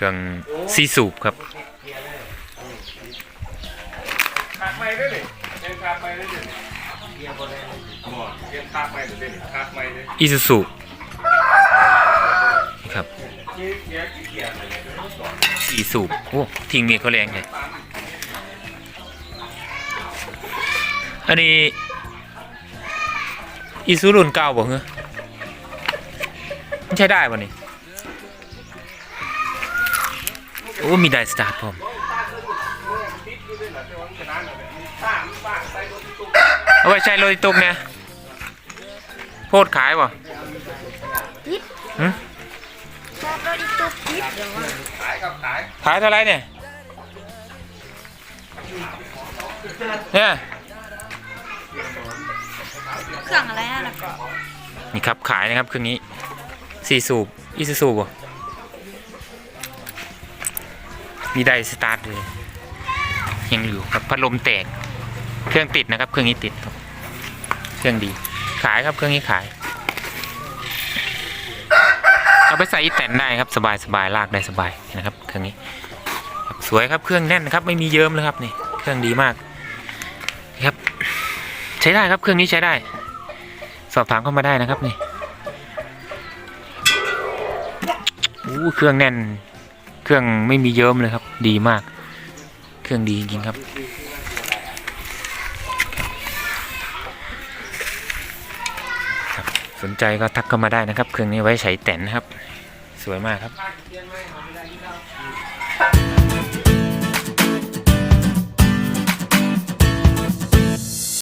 รื่องซีสูบครับคากไม้ได้เลยเรียนคากไม้ได้เลยเรียนบ่ได้บ่เรียนคากไม้ได้เลยคากไม้เลยอีซูซูครับเกียร์เกียร์เกียร์เลยสีสูบโอ้ทิ้งมีดเขาแรงเลยอันนี้อีซูรุ่นเก่าบ่เหรอมันใช้ได้ป่ะนี่ โอ้ มีไดสตาร์ทพร้อมติดอยู่ด้วยนะแต่ว่ามันชนะหน่อยมีข้างมีบ้างใส่รถตุ๊กเอาไว้ใช้รถตุกเนี่ยโพดขายป่ะพิษหืมชอบรถอีตุ๊กพิษเดี๋ยวว่าขายกับขายขายเท่าไหรเนี่ยเนี่ยเครื่องอะไรน่ะแล้วก็นี่ครับขายนะครับเครื่องนี้สี่สูบอีซูซูบ่ มีไดสตาร์ทเลย ยังอยู่ครับพัดลมแตก เครื่องติดนะครับ เครื่องนี้ติดครับ เครื่องดี ขายครับเครื่องนี้ขาย เอาไปใส่อีแตนได้ครับสบายสบายลากได้สบายนะครับ เครื่องนี้สวยครับเครื่องแน่นนะครับ ไม่มีเยิ้มเลยครับนี่เครื่องดีมากนะครับ ใช้ได้ครับเครื่องนี้ใช้ได้ สอบถามเข้ามาได้นะครับนี่อู้เครื่องแน่น เครื่องไม่มีเยิ้มเลยครับ ดีมาก เครื่องดีจริงๆครับครับ สนใจก็ทักเข้ามาได้นะครับ เครื่องนี้ไว้ใช้แต่นนะครับ สวยมากครับ